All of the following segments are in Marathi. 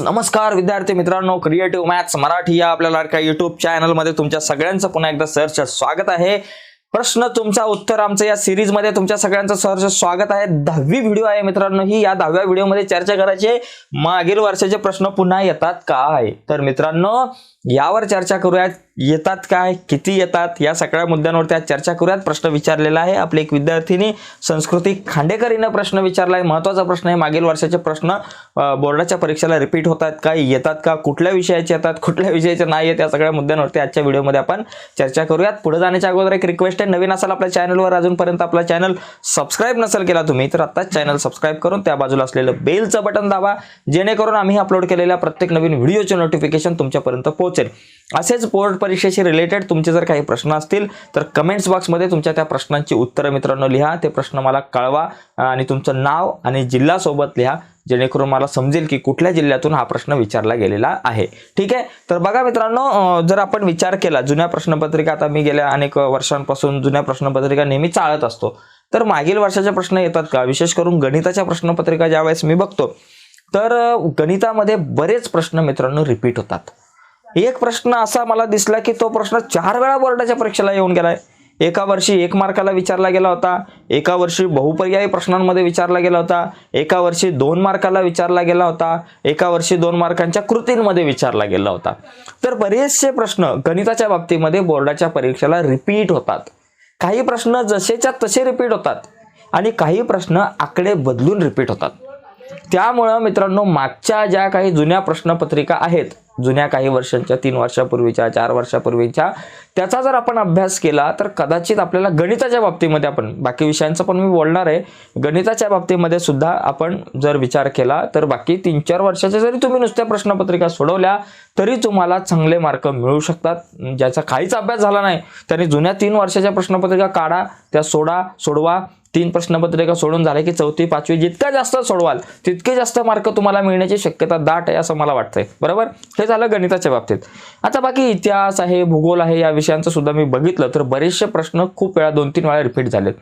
नमस्कार विद्यार्थी मित्रांनो क्रिएटिव्ह मॅथ्स मराठी या आपल्या लाडक्या युट्यूब चॅनलमध्ये तुमच्या सगळ्यांचं पुन्हा एकदा सरचं स्वागत आहे. प्रश्न तुमचा उत्तर आमचं या सिरीजमध्ये तुमच्या सगळ्यांचं सहर्ष स्वागत आहे. दहावी व्हिडिओ आहे मित्रांनो ही. या दहाव्या व्हिडिओमध्ये चर्चा करायची मागील वर्षाचे प्रश्न पुन्हा येतात काय तर मित्रांनो यावर चर्चा करूयात. येतात काय? किती येतात? या सगळ्या मुद्द्यांवरती आज चर्चा करूयात. प्रश्न विचारलेला आहे. आपली एक विद्यार्थिनी संस्कृती खांडेकर हिनं प्रश्न विचारला आहे महत्त्वाचा प्रश्न आहे. मागील वर्षाचे प्रश्न बोर्डाच्या परीक्षेला रिपीट होतात काय येतात का? कुठल्या विषयाचे येतात? कुठल्या विषयाचे नाही येत? या सगळ्या मुद्द्यांवरती आजच्या व्हिडिओमध्ये आपण चर्चा करूयात. पुढे जाण्याच्या अगोदर एक रिक्वेस्ट आहे. नवीन असाल आपल्या चॅनलवर अजूनपर्यंत आपला चॅनल सबस्क्राईब नसेल केला तुम्ही तर आत्ताच चॅनल सबस्क्राईब करून त्या बाजूला असलेलं बेलचं बटन दाबा. जेणेकरून आम्ही अपलोड केलेल्या प्रत्येक नवीन व्हिडिओचे नोटिफिकेशन तुमच्यापर्यंत पोहोचेल असेच बोर्ड परीक्षेशी रिलेटेड तुमचे जर काही प्रश्न असतील तर कमेंट्स बॉक्समध्ये तुमच्या त्या प्रश्नांची उत्तरं मित्रांनो लिहा. ते प्रश्न मला कळवा आणि तुमचं नाव आणि जिल्हा सोबत लिहा जेणेकरून मला समजेल की कुठल्या जिल्ह्यातून हा प्रश्न विचारला गेलेला आहे. ठीक आहे? तर बघा मित्रांनो जर आपण विचार केला जुन्या प्रश्नपत्रिका आता मी गेल्या अनेक वर्षांपासून जुन्या प्रश्नपत्रिका नेहमी चाळत असतो. तर मागील वर्षाचे प्रश्न येतात का? विशेष करून गणिताच्या प्रश्नपत्रिका ज्यावेळेस मी बघतो तर गणितामध्ये बरेच प्रश्न मित्रांनो रिपीट होतात. एक प्रश्न असा मला दिसला की तो प्रश्न चार वेळा बोर्डाच्या परीक्षेला येऊन गेलाय. एका वर्षी एक मार्काला विचारला गेला होता. एका वर्षी बहुपर्यायी प्रश्नांमध्ये विचारला गेला होता. एका वर्षी दोन मार्काला विचारला गेला होता. एका वर्षी दोन मार्कांच्या कृतींमध्ये विचारला गेला होता. तर बरेचसे प्रश्न गणिताच्या बाबतीमध्ये बोर्डाच्या परीक्षेला रिपीट होतात. काही प्रश्न जसेच्या तसे रिपीट होतात आणि काही प्रश्न आकडे बदलून रिपीट होतात. त्यामुळं मित्रांनो मागच्या ज्या काही जुन्या प्रश्नपत्रिका आहेत जुन्या काही वर्षांच्या तीन वर्षापूर्वीच्या चार वर्षापूर्वीच्या त्याचा जर आपण अभ्यास केला तर कदाचित आपल्याला गणिताच्या बाबतीमध्ये आपण बाकी विषयांचं पण मी बोलणार आहे गणिताच्या बाबतीमध्ये सुद्धा आपण जर विचार केला तर बाकी तीन चार वर्षाच्या जरी तुम्ही नुसत्या प्रश्नपत्रिका सोडवल्या तरी तुम्हाला चांगले मार्क मिळू शकतात. ज्याचा काहीच अभ्यास झाला नाही त्याने जुन्या तीन वर्षाच्या प्रश्नपत्रिका काढा त्या सोडा सोडवा. तीन प्रश्नपत्रिका सोडून झाले की चौथी पाचवी जितका जास्त सोडवाल तितके जास्त मार्क तुम्हाला मिळण्याची शक्यता दाट आहे असं मला वाटतंय. बरोबर? हे झालं गणिताच्या बाबतीत. आता बाकी इतिहास आहे भूगोल आहे या विषयांचं सुद्धा मी बघितलं तर बरेचसे प्रश्न खूप वेळा दोन तीन वेळा रिपीट झालेत.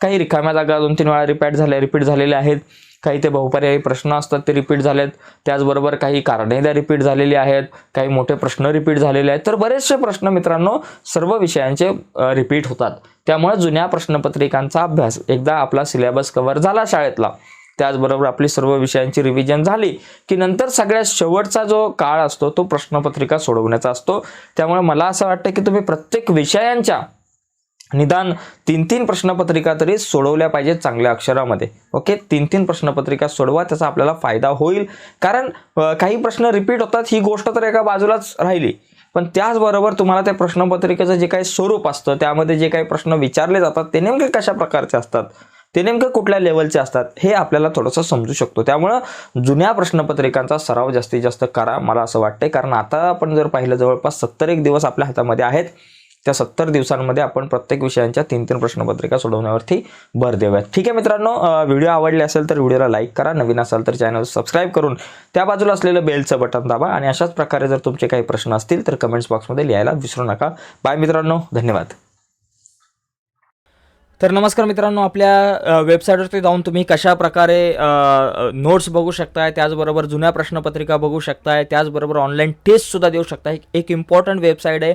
काही रिकाम्या जागा दोन तीन वेळा रिपीट झाल्या रिपीट झालेले आहेत. काही ते बहुपर्यायी प्रश्न असतात ते रिपीट झालेत. त्याचबरोबर काही कारणेद्या रिपीट झालेली आहेत काही मोठे प्रश्न रिपीट झालेले आहेत. तर बरेचसे प्रश्न मित्रांनो सर्व विषयांचे रिपीट होतात. त्यामुळे जुन्या प्रश्नपत्रिकांचा अभ्यास एकदा आपला सिलेबस कव्हर झाला शाळेतला. त्याचबरोबर आपली सर्व विषयांची रिव्हिजन झाली की नंतर सगळ्यात शेवटचा जो काळ असतो तो प्रश्नपत्रिका सोडवण्याचा असतो. त्यामुळे मला असं वाटतं की तुम्ही प्रत्येक विषयांच्या निदान तीन तीन प्रश्नपत्रिका तरी सोडवल्या पाहिजेत चांगल्या अक्षरामध्ये. ओके? तीन तीन प्रश्नपत्रिका सोडवा त्याचा आपल्याला फायदा होईल. कारण काही प्रश्न रिपीट होतात ही गोष्ट तर एका बाजूलाच राहिली. पण त्याचबरोबर तुम्हाला त्या प्रश्नपत्रिकेचं जे काही स्वरूप असतं त्यामध्ये जे काही प्रश्न विचारले जातात ते नेमके कशा प्रकारचे असतात? ते नेमकं कुठल्या लेवलचे असतात? हे आपल्याला थोडंसं समजू शकतो. त्यामुळं जुन्या प्रश्नपत्रिकांचा सराव जास्तीत जास्त करा मला असं वाटतंय. कारण आता आपण जर पाहिलं जवळपास सत्तर एक दिवस आपल्या हातामध्ये आहेत. त्या सत्तर दिवसांमध्ये आपण प्रत्येक विषयांच्या तीन तीन प्रश्नपत्रिका सोडवण्यावरती भर देऊयात. ठीक आहे मित्रांनो व्हिडिओ आवडले असेल तर व्हिडिओला लाईक करा नवीन असाल तर चॅनल सबस्क्राईब करून त्या बाजूला असलेलं बेलचं बटन दाबा आणि अशाच प्रकारे जर तुमचे काही प्रश्न असतील तर कमेंट्स बॉक्समध्ये लिहायला विसरू नका. बाय मित्रांनो धन्यवाद. तर नमस्कार मित्रांनो आपल्या वेबसाईटवरती जाऊन तुम्ही कशा प्रकारे नोट्स बघू शकताय त्याचबरोबर जुन्या प्रश्नपत्रिका बघू शकताय त्याचबरोबर ऑनलाईन टेस्टसुद्धा देऊ शकताय. एक इम्पॉर्टंट वेबसाईट आहे.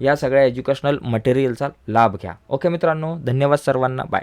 या सगळ्या एज्युकेशनल मटेरियलचा लाभ घ्या. ओके मित्रांनो धन्यवाद सर्वांना. बाय